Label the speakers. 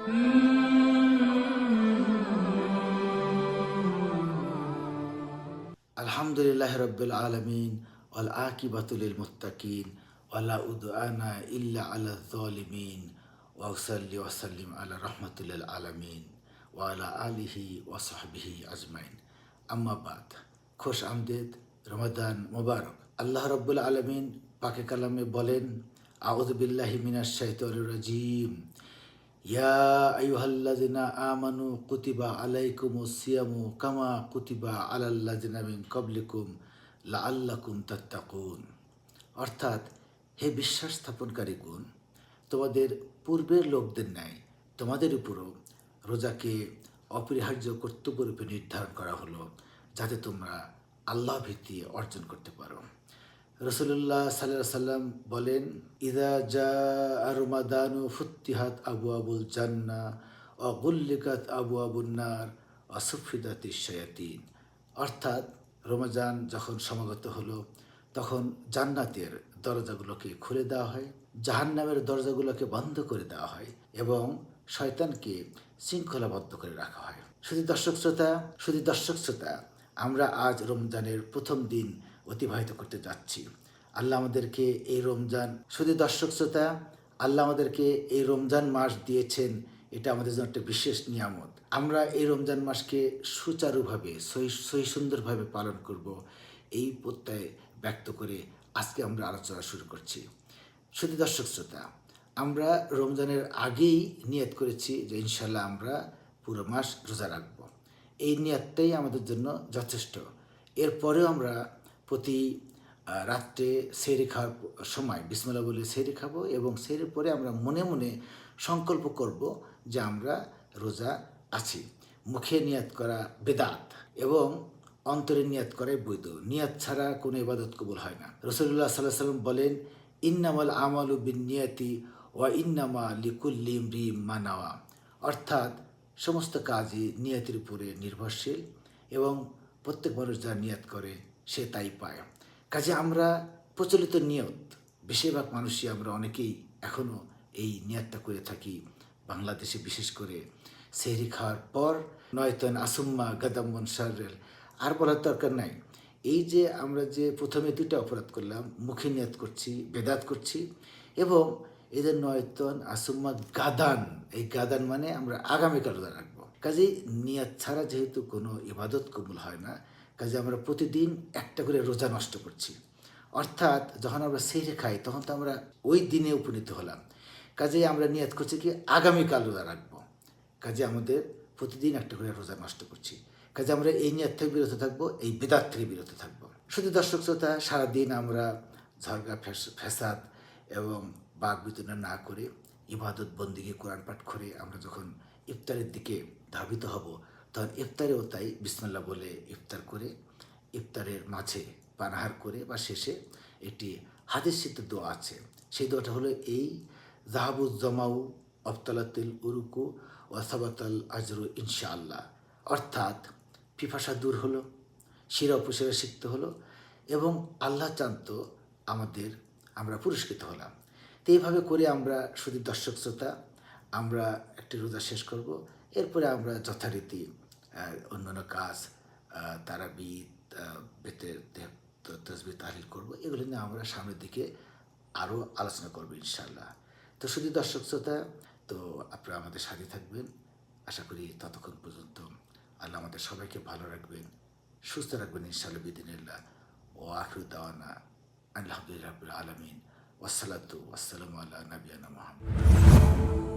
Speaker 1: আলহামদুলিল্লাহ রব্বুল আলমিন, ওয়াল আকিবাতুলিল মুত্তাকিন ওয়ালা উদআনা ইল্লা আলা যালিমিন ওয়াসাল্লি ওয়াসাল্লিম আলা রহমাতুল্লিল আলমিন ওয়ালা আলিহি ওয়াসাহবিহি আজমাইন। আম্মা বাদ, খোশ আমদেদ, রমাদান মোবারক। আল্লাহ রব্বুল আলমিন পাকে কালামে বলেন, আউযু বিল্লাহি মিনাশ শাইতানির রাজিম। ইয়া আইয়ুহাল্লাযিনা আমানু কুতিবা আলাইকুমুস সিয়ামু কামা কুতিবা আলাল্লাযিনা মিন ক্বাবলিকুম লাআল্লাকুম তাত্তাকুন অর্থাৎ, হে বিশ্বাস স্থাপনকারীগণ তোমাদের পূর্বের লোকদের ন্যায় তোমাদের উপরও রোজাকে অপরিহার্য কর্তব্যরূপে নির্ধারণ করা হলো, যাতে তোমরা আল্লাহ ভীতি অর্জন করতে পারো। রসুল্লাহ সাল্লাহ সাল্লাম বলেন, ইদা জা আরমাদানু ফুত্তিহাত আবু আবুল জান্না অগুল্লিকাত আবু আবুন্নার অসুফিদাত শয়াতিন। অর্থাৎ রমজান যখন সমাগত হলো, তখন জান্নাতের দরজাগুলোকে খুলে দেওয়া হয়, জাহান্নামের দরজাগুলোকে বন্ধ করে দেওয়া হয় এবং শয়তানকে শৃঙ্খলাবদ্ধ করে রাখা হয়। শুধু দর্শক শ্রোতা শুধু দর্শক শ্রোতা, আমরা আজ রমজানের প্রথম দিন অতিবাহিত করতে যাচ্ছি। আল্লাহ আমাদেরকে এই রমজান, শুধু দর্শক শ্রোতা, আল্লাহ আমাদেরকে এই রমজান মাস দিয়েছেন, এটা আমাদের জন্য একটা বিশেষ নিয়ামত। আমরা এই রমজান মাসকে সুচারুভাবে, সহি সুন্দরভাবে পালন করব, এই প্রত্যয় ব্যক্ত করে আজকে আমরা আলোচনা শুরু করছি। শুধু দর্শক শ্রোতা, আমরা রমজানের আগেই নিয়ত করেছি যে ইনশাল্লাহ আমরা পুরো মাস রোজা রাখব। এই নিয়তটাই আমাদের জন্য যথেষ্ট। এরপরেও আমরা প্রতি রাত্রে সেরে খাওয়ার সময় বিসমলা বলে সেরে খাব এবং সেরে পরে আমরা মনে মনে সংকল্প করব যে আমরা রোজা আছি। মুখে নিয়াত করা বেদাত এবং অন্তরে নিয়াত করাই বৈধ। নিয়াত ছাড়া কোনো ইবাদত কবুল হয় না। রসুল্লাহ সাল্লাহ সাল্লাম বলেন, ইন্নামাল আমালু বিন নিয়াতি ওয়া ইন্নামা লিকুল্লি ইমরি মানাওয়া অর্থাৎ সমস্ত কাজই নিয়াতির উপরে নির্ভরশীল এবং প্রত্যেক মানুষ যা নিয়াত করে সে তাই পায়। কাজে আমরা প্রচলিত নিয়ত, বেশিরভাগ মানুষই আমরা অনেকেই এখনও এই নিয়তটা করে থাকি। বাংলাদেশে বিশেষ করে সেহরি খাওয়ার পর নয়তন আসুম্মা গাদাম্বন সারেল আর বলার দরকার নাই। এই যে আমরা যে প্রথমে দুটো অপরাধ করলাম, মুখে নিয়াত করছি, বেদাত করছি, এবং এদের নয়তন আসুম্মা গাদান, এই গাদান মানে আমরা আগামীকাল রাখব। কাজেই নিয়াত ছাড়া যেহেতু কোনো ইবাদত কবুল হয় না কাজে আমরা প্রতিদিন একটা করে রোজা নষ্ট করছি। অর্থাৎ যখন আমরা সেরে খাই, তখন তো আমরা ওই দিনে উপনীত হলাম। কাজেই আমরা নিয়াত করছি কি, আগামীকাল রোজা রাখব। কাজে আমাদের প্রতিদিন একটা করে রোজা নষ্ট করছি। কাজে আমরা এই নিয়াত থেকে বিরত থাকব, এই বেদাত থেকে বিরত থাকব। শুধু দর্শক শ্রোতা, সারাদিন আমরা ঝরগা ফ্যাসাদ এবং বাঘ বিতরণ না করে ইবাদত বন্দিকে কোরআন পাঠ করে আমরা যখন ইফতারের দিকে ধাবিত হব তখন ইফতারেও তাই বিসমিল্লা বলে ইফতার করে, ইফতারের মাঝে পানাহার করে বা শেষে একটি হাদিস সিদ্ধ দোয়া আছে। সেই দোয়াটা হলো, এই জাহাবুজ জমাউ অবতালাতিল উরুকু ওয়াসাবাতাল আজরু ইনশাআল্লাহ। অর্থাৎ পিপাসা দূর হলো, শিরা উপশিরা সিক্ত হলো এবং আল্লাহ চান্ত আমাদের, আমরা পুরস্কৃত হলাম। তো এইভাবে করে আমরা শুধু দর্শক শ্রোতা, আমরা একটি রোজা শেষ করব। এরপরে আমরা যথারীতি অন্যান্য কাজ আহ, তারাবিদ আহ, বেতের তসবি তাহলিল করব এগুলো নিয়ে আমরা সামনের দিকে আরও আলোচনা করব ইনশাল্লাহ তো শুধু দর্শক শ্রোতা তো আপনারা আমাদের সাথে থাকবেন। আশা করি ততক্ষণ পর্যন্ত আল্লাহ আমাদের সবাইকে ভালো রাখবেন সুস্থ রাখবেন ইনশাআল্লাহ বিদিনিল্লাহ। ও আখরু দাওয়ানা আলহামদুলিল্লাহ আলমিন। ওয়াসালাতু ওয়াসালামু আল্লাহ নবিয়ানা মোহাম্মদ।